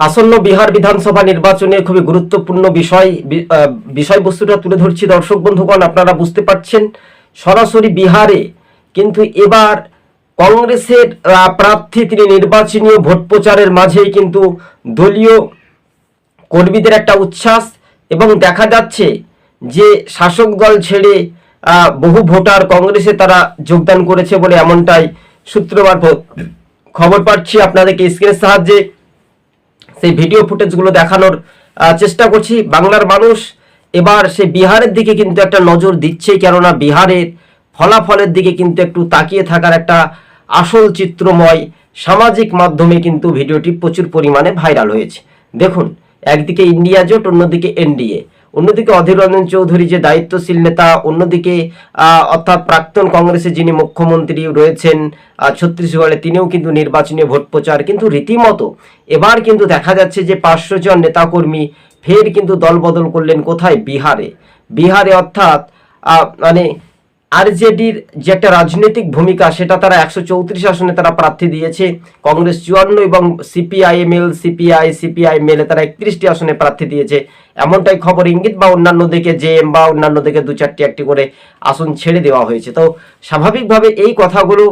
আসন্ন বিহার বিধানসভা নির্বাচনে খুবই গুরুত্বপূর্ণ বিষয় বিষয়বস্তুটা তুলে ধরছি দর্শক বন্ধুগণ, আপনারা বুঝতে পারছেন। সরাসরি বিহারে কিন্তু এবার কংগ্রেসের প্রার্থী তিনি নির্বাচনীয় ভোট প্রচারের মাঝেই কিন্তু দলীয় কর্মীদের একটা উচ্ছ্বাস এবং দেখা যাচ্ছে যে শাসক দল ছেড়ে বহু ভোটার কংগ্রেসে তারা যোগদান করেছে বলে এমনটাই সূত্র মারফত খবর পাচ্ছি। আপনাদেরকে স্ক্রিনের সাহায্যে সেই ভিডিও ফুটেজগুলো দেখানোর চেষ্টা করছি। বাংলার মানুষ এবার সে বিহারের দিকে কিন্তু একটা নজর দিচ্ছে, কেননা বিহারের ফলাফলের দিকে কিন্তু একটু তাকিয়ে থাকার একটা আসল চিত্রময় সামাজিক মাধ্যমে কিন্তু ভিডিওটি প্রচুর পরিমাণে ভাইরাল হয়েছে। দেখুন, একদিকে ইন্ডিয়া জোট, অন্যদিকে এনডিএ অন্যদিকে অধীর রঞ্জন চৌধুরী যে দায়িত্বশীল নেতা, অন্যদিকে অর্থাৎ প্রাক্তন কংগ্রেসের যিনি মুখ্যমন্ত্রী রয়েছেন ছত্তিশগড়ে তিনিও কিন্তু নির্বাচনী ভোট প্রচার। কিন্তু রীতিমতো এবার কিন্তু দেখা যাচ্ছে যে পাঁচশো জন নেতাকর্মী ফের কিন্তু দলবদল করলেন কোথায়? বিহারে। বিহারে অর্থাৎ মানে আরজেডির যে একটা রাজনৈতিক ভূমিকা, সেটা তারা একশো চৌত্রিশ আসনে তারা প্রার্থী দিয়েছে। কংগ্রেস চুয়ান্ন এবং সিপিআইএমএল সিপিআই সিপিআই মেলে তারা একত্রিশটি আসনে প্রার্থী দিয়েছে। এমনটাই খবর ইঙ্গিত বা অন্যান্য দিকে জেএম বা অন্যান্য দিকে দু চারটি একটি করে আসন ছেড়ে দেওয়া হয়েছে। তো স্বাভাবিকভাবে এই কথাগুলো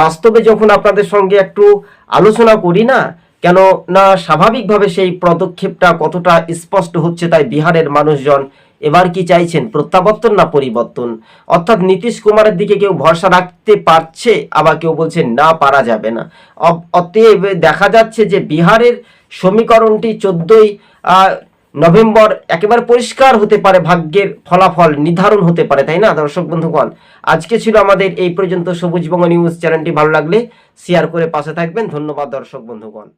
বাস্তবে যখন আপনাদের সঙ্গে একটু আলোচনা করি না কেন না স্বাভাবিকভাবে সেই পদক্ষেপটা কতটা স্পষ্ট হচ্ছে তাই বিহারের মানুষজন এবার কি চাইছেন? প্রত্যাবর্তন না পরিবর্তন? অর্থাৎ নীতিশ কুমারের দিকে কেউ ভরসা রাখতে পারছে, আবার কেউ বলছে না, পারা যাবে না। অতএব দেখা যাচ্ছে যে বিহারের সমীকরণটি চোদ্দই নভেম্বর একেবারে পরিষ্কার হতে পারে, ভাগ্যের ফলাফল নির্ধারণ হতে পারে, তাই না, দর্শক বন্ধুগণ? আজকে ছিল আমাদের এই পর্যন্ত সবুজবঙ্গ নিউজ চ্যানেলটি। ভালো লাগলে শেয়ার করে পাশে থাকবেন। ধন্যবাদ, দর্শক বন্ধুগণ।